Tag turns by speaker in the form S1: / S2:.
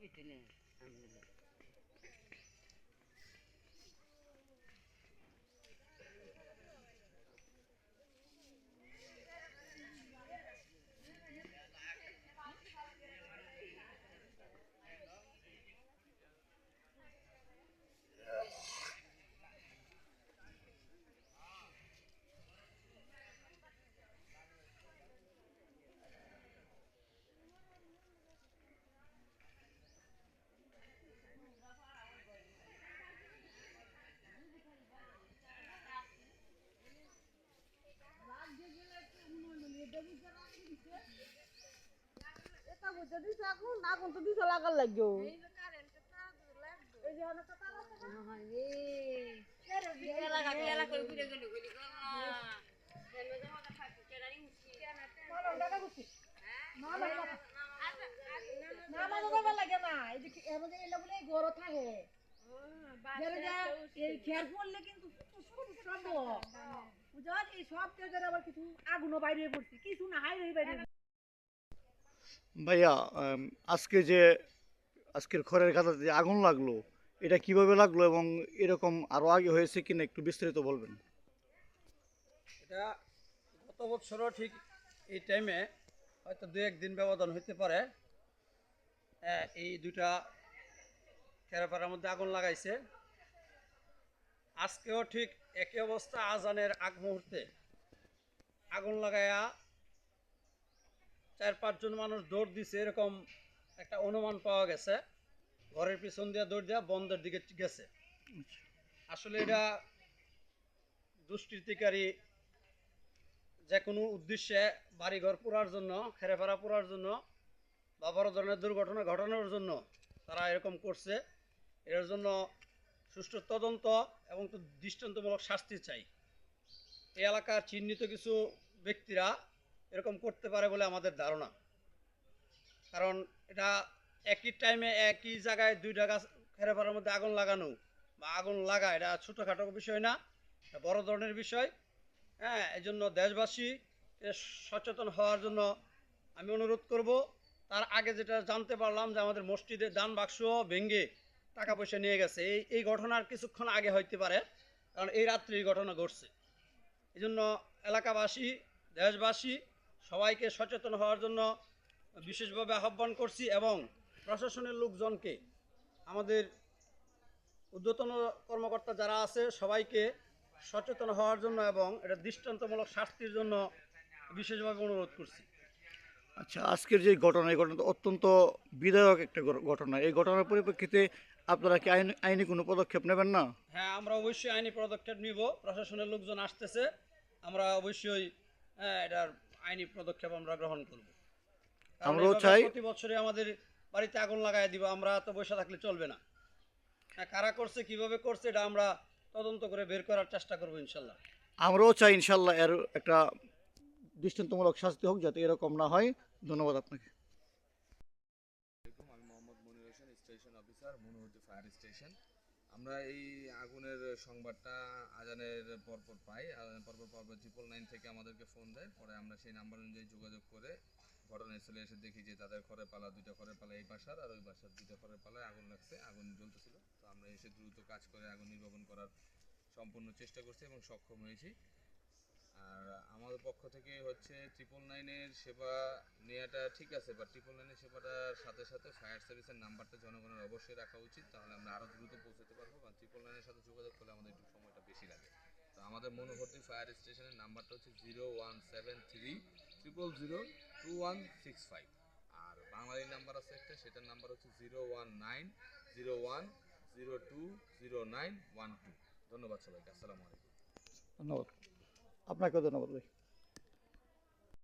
S1: পিছনে আলহামদুলিল্লাহ
S2: আগুন তো দিতে লাগার লাগবে
S1: এলাকা এলাকা ঘুরে গেল গুলি
S2: লাগে না এই যে এমন এলে বলে গরম থাকে এই খেয়াল করলে কিন্তু সব এই সব জায়গায় আবার কিছু আগুনও বাইরে পড়ছে। কিছু না হাই বাইরে
S3: ভাইয়া আজকে যে আজকের খড়ের কাঁথাতে যে আগুন লাগল এটা কীভাবে লাগল এবং এরকম আরও আগে হয়েছে কিনা একটু বিস্তারিত বলবেন?
S4: এটা গত বছরও ঠিক এই টাইমে হয়তো দু একদিন ব্যবধান হইতে পারে। এই দুটা খেরাপাড়ার মধ্যে আগুন লাগাইছে। আজকেও ঠিক একই অবস্থা আজানের আগ মুহূর্তে। আগুন লাগায়া চার পাঁচজন মানুষ দৌড় দিছে, এরকম একটা অনুমান পাওয়া গেছে। ঘরের পিছন দিয়ে দৌড় দেওয়া বন্ধের দিকে গেছে। আসলে এটা দুষ্কৃতিকারী যে কোনো উদ্দেশ্যে বাড়িঘর পোড়ার জন্য, খেরেফাড়া পোড়ার জন্য, বা বড় ধরনের দুর্ঘটনা ঘটানোর জন্য তারা এরকম করছে। এর জন্য সুষ্ঠু তদন্ত এবং দৃষ্টান্তমূলক শাস্তি চাই। এই এলাকার চিহ্নিত কিছু ব্যক্তিরা এরকম করতে পারে বলে আমাদের ধারণা। কারণ এটা একই টাইমে একই জায়গায় দুইটা গাছ খেরেফাড়ার মধ্যে আগুন লাগানো। বা আগুন লাগা, এটা ছোটোখাটো বিষয় না বড় ধরনের বিষয়। হ্যাঁ এই জন্য দেশবাসী সচেতন হওয়ার জন্য আমি অনুরোধ করব। তার আগে যেটা জানতে পারলাম যে আমাদের মসজিদের দান বাক্স ভেঙ্গে টাকা পয়সা নিয়ে গেছে। এই এই ঘটনার কিছুক্ষণ আগে হইতে পারে, কারণ এই রাত্রির ঘটনা ঘটছে। এই জন্য এলাকাবাসী, দেশবাসী সবাইকে সচেতন হওয়ার জন্য বিশেষভাবে আহ্বান করছি এবং প্রশাসনের লোকজনকে, আমাদের ঊর্ধ্বতন কর্মকর্তা যারা আছে, সবাইকে সচেতন হওয়ার জন্য এবং এটা দৃষ্টান্তমূলক শাস্তির জন্য বিশেষভাবে অনুরোধ করছি।
S3: আচ্ছা আজকের যে ঘটনা এই ঘটনা তো অত্যন্ত বিধায়ক একটা ঘটনা। এই ঘটনার পরিপ্রেক্ষিতে আপনারা কি আইন আইনি কোনো পদক্ষেপ নেবেন না?
S4: হ্যাঁ আমরা অবশ্যই আইনি পদক্ষেপ নিব। প্রশাসনের লোকজন আসতেছে। আমরা অবশ্যই হ্যাঁ এটার আইনি পদক্ষেপ আমরা গ্রহণ করব।
S3: আমরাও চাই-
S4: প্রতি বছরে আমাদের বাড়িতে আগুন লাগাই দিব। আমরা তো বসে থাকলে চলবে না। হ্যাঁ কারা করছে কীভাবে করছে এটা আমরা তদন্ত করে বের করার চেষ্টা করব ইনশাল্লাহ।
S3: আমরাও চাই ইনশাল্লাহ এর একটা দৃষ্টান্তমূলক শাস্তি হোক যাতে এরকম না হয়। ধন্যবাদ আপনাকে।
S5: Station officer, Monohardi fire station. আমরা এই আগুনের সংবাদটা আজানের পরপর পাই। আজানের পরপর পরপর ট্রিপল নাইন থেকে আমাদেরকে ফোন দেয়। পরে আমরা সেই নাম্বার অনুযায়ী যোগাযোগ করে ঘটনাস্থলে এসে দেখি যে তাদের ঘরের পালা, দুইটা ঘরের পালা এই বাসার আর ওই বাসার দুইটা ঘরের পালায় আগুন লাগছে, আগুন জ্বলতেছিল। তো আমরা এসে দ্রুত কাজ করে আগুন নির্বাপন করার সম্পূর্ণ চেষ্টা করছি এবং সক্ষম হয়েছি। আর আমাদের পক্ষ থেকে হচ্ছে ট্রিপল নাইনের সেবা নেওয়াটা ঠিক আছে বা ট্রিপল নাইনের সেবাটার সাথে সাথে ফায়ার সার্ভিসের নাম্বারটা জনগণের অবশ্যই রাখা উচিত। তাহলে আমরা আরও দ্রুত পৌঁছতে পারব, কারণ ট্রিপল নাইনের সাথে যোগাযোগ করলে আমাদের একটু সময়টা বেশি লাগে। তো আমাদের মনোভর্তি ফায়ার স্টেশনের নাম্বারটা হচ্ছে zero one seven three triple zero two one six five আর বাঙালি নাম্বার আছে একটা, সেটার নাম্বার হচ্ছে zero one nine zero one zero two zero nine one two ধন্যবাদ সবাইকে, আসসালামু আলাইকুম।
S3: ধন্যবাদ। আপনাকেও ধন্যবাদ ভাই।